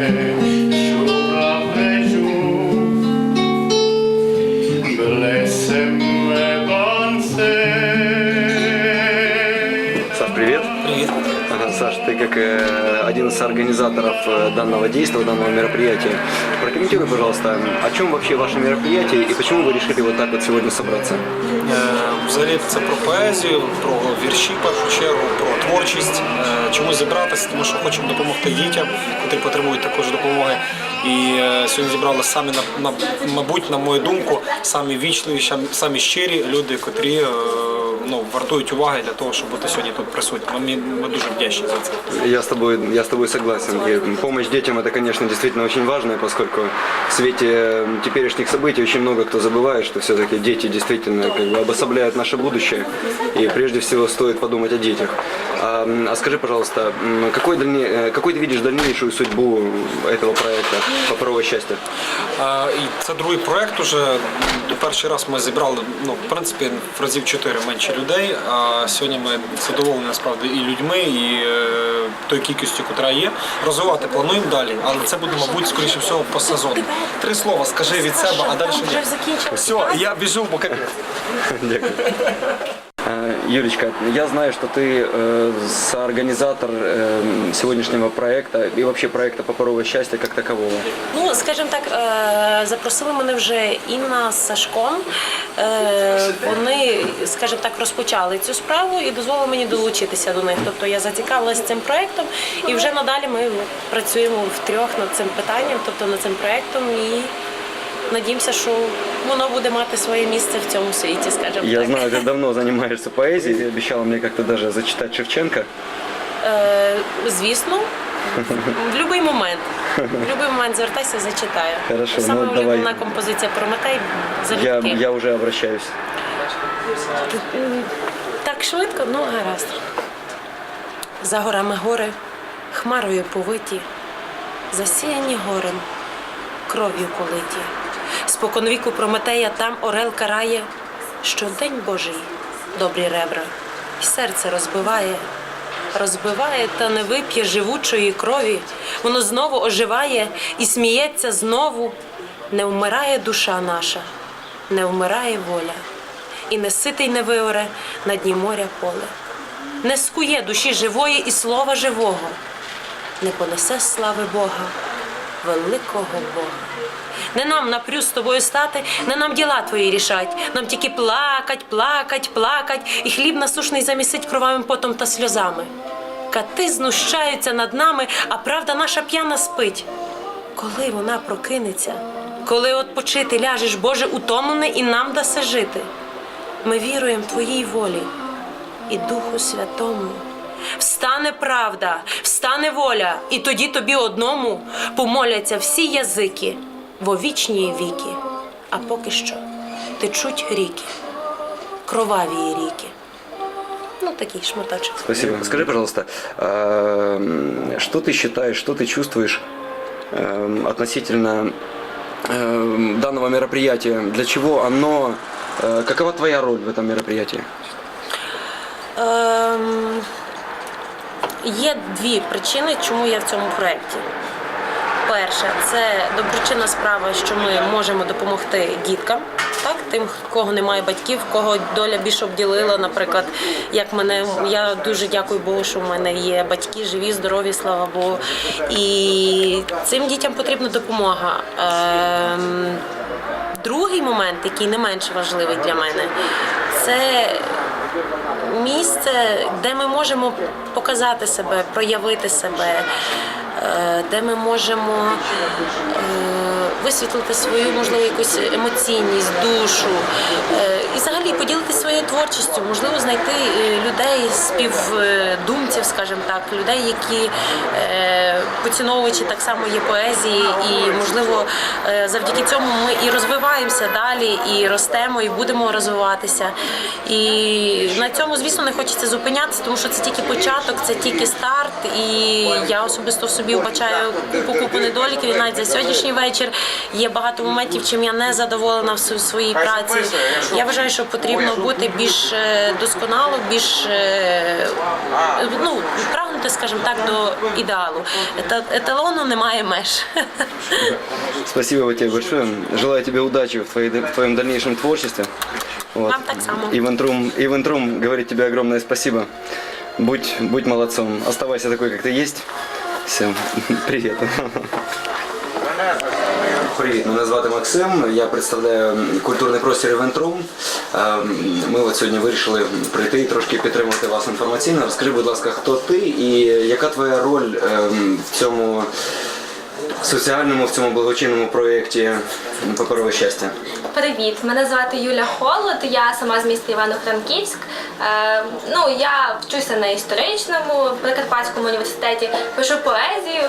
day. ты как э, один из организаторов э, данного действия, данного мероприятия, прокомментируй, пожалуйста, о чем вообще ваше мероприятие и почему вы решили вот так вот сегодня собраться? Е, Взагалі це про поезію, про вірші в першу чергу, про творчість. Е, Чому зібратися, тому що хочемо допомогти дітям, які потребують також допомоги. І е, сьогодні зібрали самі на, на мабуть, на мою думку, самі вічливі, щам- самі щирі люди, котрі е, ну, вартують уваги для того, щоб бути сьогодні тут присутніми. Ми, ми дуже вдячні за це. Я с тобой, я с тобой согласен. И помощь детям это, конечно, действительно очень важно, поскольку в свете э, теперешних событий очень много кто забывает, что все-таки дети действительно как бы обособляют наше будущее. И прежде всего стоит подумать о детях. А, м, а скажи, пожалуйста, м, какой, дальне- э, какой ты видишь дальнейшую судьбу этого проекта «Паперовое счастье»? А, І це другий проект. Уже перший раз ми зібрали ну, в принципі в разів чотири менше людей. А сьогодні ми задоволені насправді і людьми, і е, тою кількістю, яка є. Розвивати плануємо далі, але це буде, мабуть, скоріше всього по сезону. Три слова скажи від себе, а далі ні. Все, я біжу, бо капець. Дякую. Э, Юлечка, я знаю, что ты э, соорганизатор э, сегодняшнего проекта и вообще проекта «Паперовое счастье» как такового. Ну, скажімо так, е, запросили мене вже Інна з Сашком. Е, Вони, скажімо так, розпочали цю справу і дозволили мені долучитися до них. Тобто я зацікавилася цим проєктом, і вже надалі ми працюємо втрьох над цим питанням, тобто над цим проєктом, і надіємося, що воно буде мати своє місце в цьому світі, скажімо Я так. знаю, ты давно занимаешься поэзией, ты обещала мне как-то даже зачитать Шевченко. Е, Звісно. В будь-який момент. В будь-який момент звертайся, зачитаю. Хорошо, Саме ну, давай. улюблена композиція Прометей Я, залюбки. я уже обращаюсь. М, Так швидко, ну гаразд. За горами гори, хмарою повиті, засіяні горем, кров'ю политі. Споконвіку Прометея там орел карає, що день Божий добрі ребра, й серце розбиває, розбиває та не вип'є живучої крові. Воно знову оживає і сміється знову. Не вмирає душа наша, не вмирає воля і не ситий не виоре на дні моря поле. Не скує душі живої і слова живого, не понесе слави Бога, великого Бога. Не нам напрю з тобою стати, не нам діла твої рішать. Нам тільки плакать, плакать, плакать, і хліб насушний замісить кровавим потом та сльозами. Кати знущаються над нами, а правда наша п'яна спить. Коли вона прокинеться, коли отпочити ляжеш, Боже, утомлений і нам даси жити. Ми віруємо Твоїй волі і Духу Святому Встане правда, встане воля, і тоді тобі одному помоляться всі язики во вічні віки. А поки що течуть ріки, кроваві ріки. Ну, такий шматочок. Спасибо. Скажи, пожалуйста, а, м, что ты считаешь, что ты чувствуешь эм, относительно эм, данного мероприятия? Для чего оно? э, Какова твоя роль в этом мероприятии? Є дві причини, чому я в цьому проєкті. Перша це доброчинна справа, що ми можемо допомогти діткам, так тим, кого немає батьків, кого доля більше обділила. Наприклад, як мене я дуже дякую Богу, що в мене є батьки, живі, здорові, слава Богу. І цим дітям потрібна допомога. Ем, другий момент, який не менш важливий для мене, це місце, де ми можемо показати себе, проявити себе, е, де ми можемо е, висвітлити свою, можливо, якусь емоційність, душу е, і взагалі поділитися своєю творчістю, можливо, знайти е, людей, співдумців, скажімо так, людей, які е, поціновувачі так само є поезії, і можливо завдяки цьому ми і розвиваємося далі, і ростемо, і будемо розвиватися. І на цьому, звісно, не хочеться зупинятися, тому що це тільки початок, це тільки старт. І я особисто собі вбачаю купу купу недоліків. Навіть за сьогоднішній вечір є багато моментів, чим я не задоволена в своїй праці. Я вважаю, що потрібно бути більш е, досконало, більш е, ну прагнути, скажімо так, до ідеалу. Еталону немає меж. Спасибо тебе большое. Желаю тебе удачи в, твоей, в твоем дальнейшем творчестве. Вот. Вам так само. И Вентрум, и говорит тебе огромное спасибо. Будь, будь молодцом. Оставайся такой, как ты есть. Все, привет. Привіт, мене звати Максим. Я представляю культурний простір Event Room. Е, Ми от сьогодні вирішили прийти і трошки підтримати вас інформаційно. Розкажи, будь ласка, хто ти і яка твоя роль е, в цьому соціальному, в цьому благочинному проєкті Паперове щастя? Привіт, мене звати Юля Холод, я сама з міста Івано-Франківськ. Е, ну, я вчуся на історичному Прикарпатському університеті, пишу поезію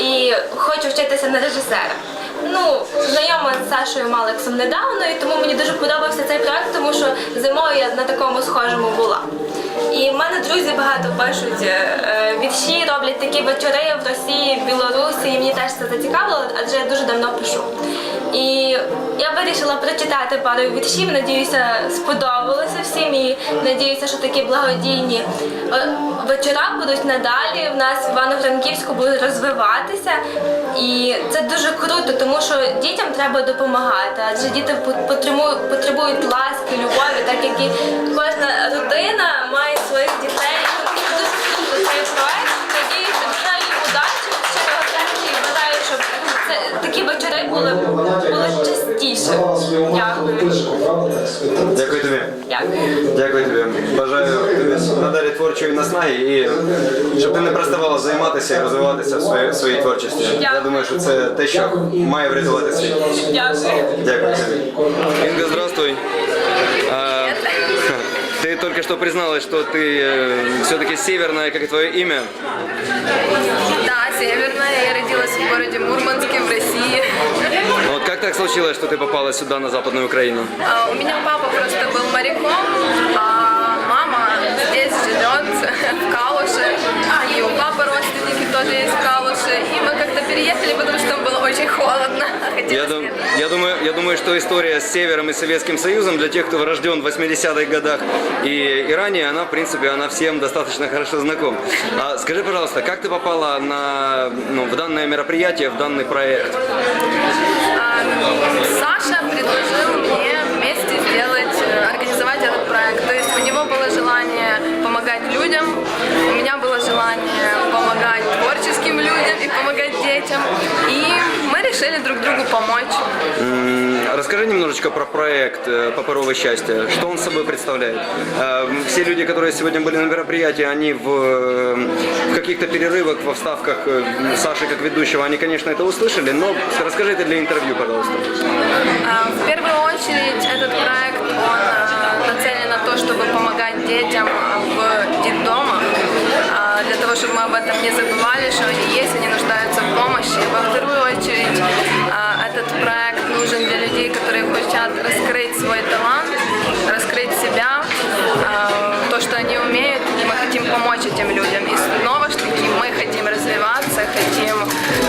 і хочу вчитися на режисера. Ну, знайома з Сашою Малексом недавно, і тому мені дуже подобався цей проект, тому що зимою я на такому схожому була. І в мене друзі багато пишуть е, вірші, роблять такі вечори в Росії, в Білорусі, і мені теж це зацікавило, адже я дуже давно пишу. Я вирішила прочитати пару віршів. Надіюся, сподобалося всім. І надіюся, що такі благодійні е, вечора будуть надалі. В нас в Івано-Франківську будуть розвиватися. І це дуже круто, тому що дітям треба допомагати, адже діти потребують ласки, любові, так як і кожна родина має своїх дітей. Дякую. Дякую тобі. Бажаю тобі надалі творчої наснаги і щоб ти не переставала займатися і розвиватися в своїй, своїй творчості. Я думаю, що це те, що має врятувати світ. Дякую. Дякую тобі. Інга, здравствуй А, Ты только что призналась, что ты все-таки северная, как и твое имя. Да, северная. Я родилась в городе Мурманске, в России. Вот как так случилось, что ты попала сюда, на Западную Украину? А У меня папа просто был моряком, а мама здесь живет, в Калуше. И у папы родственники тоже есть в Калуше. И мы как-то переехали, потому что там было очень холодно. Я, дум- я, думаю, я думаю, что история с Севером и Советским Союзом для тех, кто рожден в 80-х годах и, и ранее, она, в принципе, она всем достаточно хорошо знакома. А скажи, пожалуйста, как ты попала на, ну, в данное мероприятие, в данный проект? Детям. И мы решили друг другу помочь. Расскажи немножечко про проект э, «Паперовое счастье». Что он собой представляет? Э, Все люди, которые сегодня были на мероприятии, они в, э, в каких-то перерывах, во вставках Саши как ведущего, они, конечно, это услышали, но расскажи это для интервью, пожалуйста. А, В первую очередь этот проект он нацелен на то, чтобы помогать детям в детдомах, чтобы мы об этом не забывали, что они есть, они нуждаются в помощи. Во вторую очередь а, этот проект нужен для людей, которые хотят раскрыть свой талант, раскрыть себя, а, то, что они умеют, и мы хотим помочь этим людям. И снова ж таки мы хотим развиваться, хотим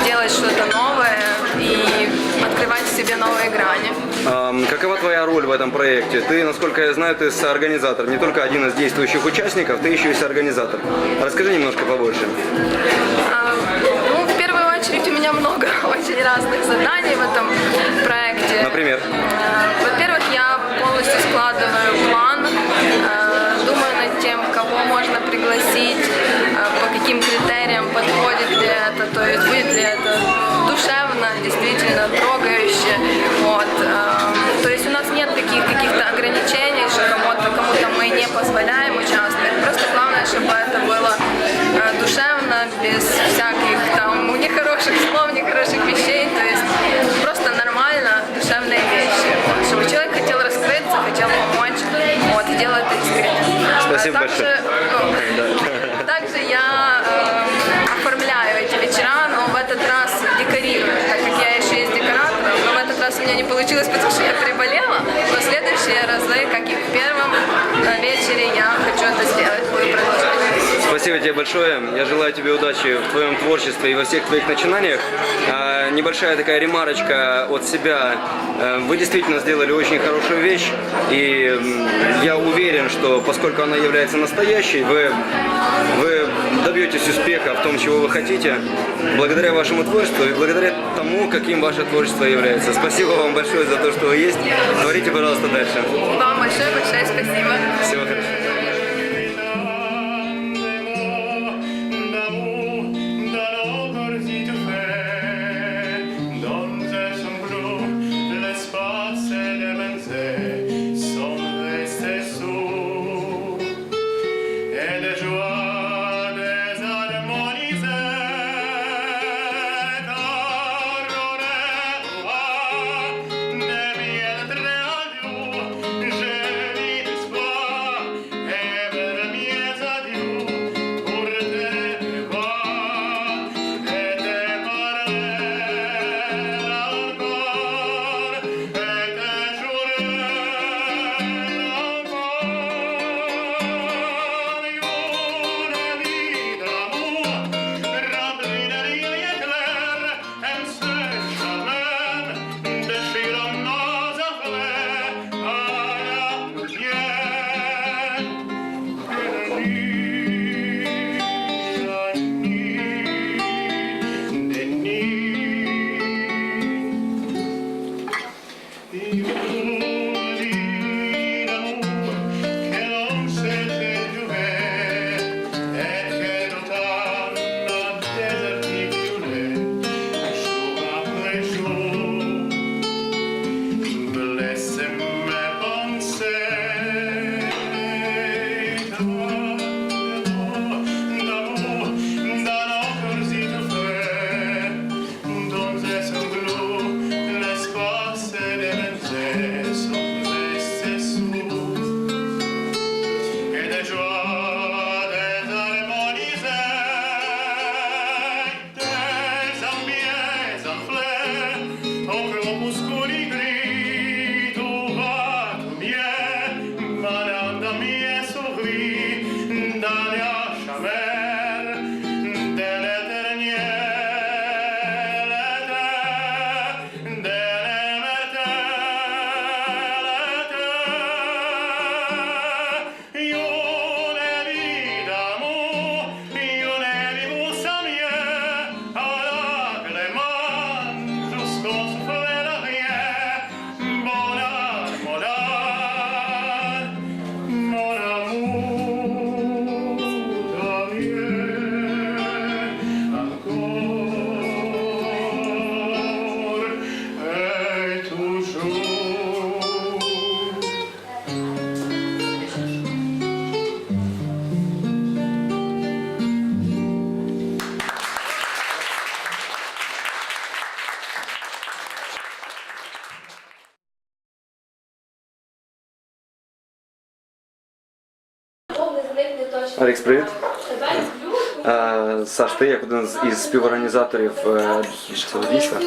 делать что-то новое и открывать в себе новые грани. Какова твоя роль в этом проекте? Ты, насколько я знаю, ты соорганизатор, не только один из действующих участников, ты еще и соорганизатор. Расскажи немножко побольше. А, Ну, в первую очередь у меня много очень разных заданий в этом проекте. Например? Э, Во-первых, я полностью складываю план, э, думаю над тем, кого можно пригласить, э, по каким критериям подходит ли это, то есть будет ли это душевно, действительно трогающе. Спасибо А также, большое. ну, также я э, оформляю эти вечера, но в этот раз декорирую, так как я еще есть декоратором, но в этот раз у меня не получилось, потому что я приболела, но следующие разы, как и в первом э, вечере, я хочу это сделать, буду продолжать. Спасибо тебе большое. Я желаю тебе удачи в твоем творчестве и во всех твоих начинаниях. А, Небольшая такая ремарочка от себя. Э, Вы действительно сделали очень хорошую вещь. И я уверен, что поскольку она является настоящей, вы, вы добьетесь успеха в том, чего вы хотите, благодаря вашему творчеству и благодаря тому, каким ваше творчество является. Спасибо вам большое за то, что вы есть. Творите, пожалуйста, дальше. Вам большое-большое спасибо. Всего хорошего. Say. Фелікс, привіт. Е, Саш, ти як один із співорганізаторів е, цього дійства.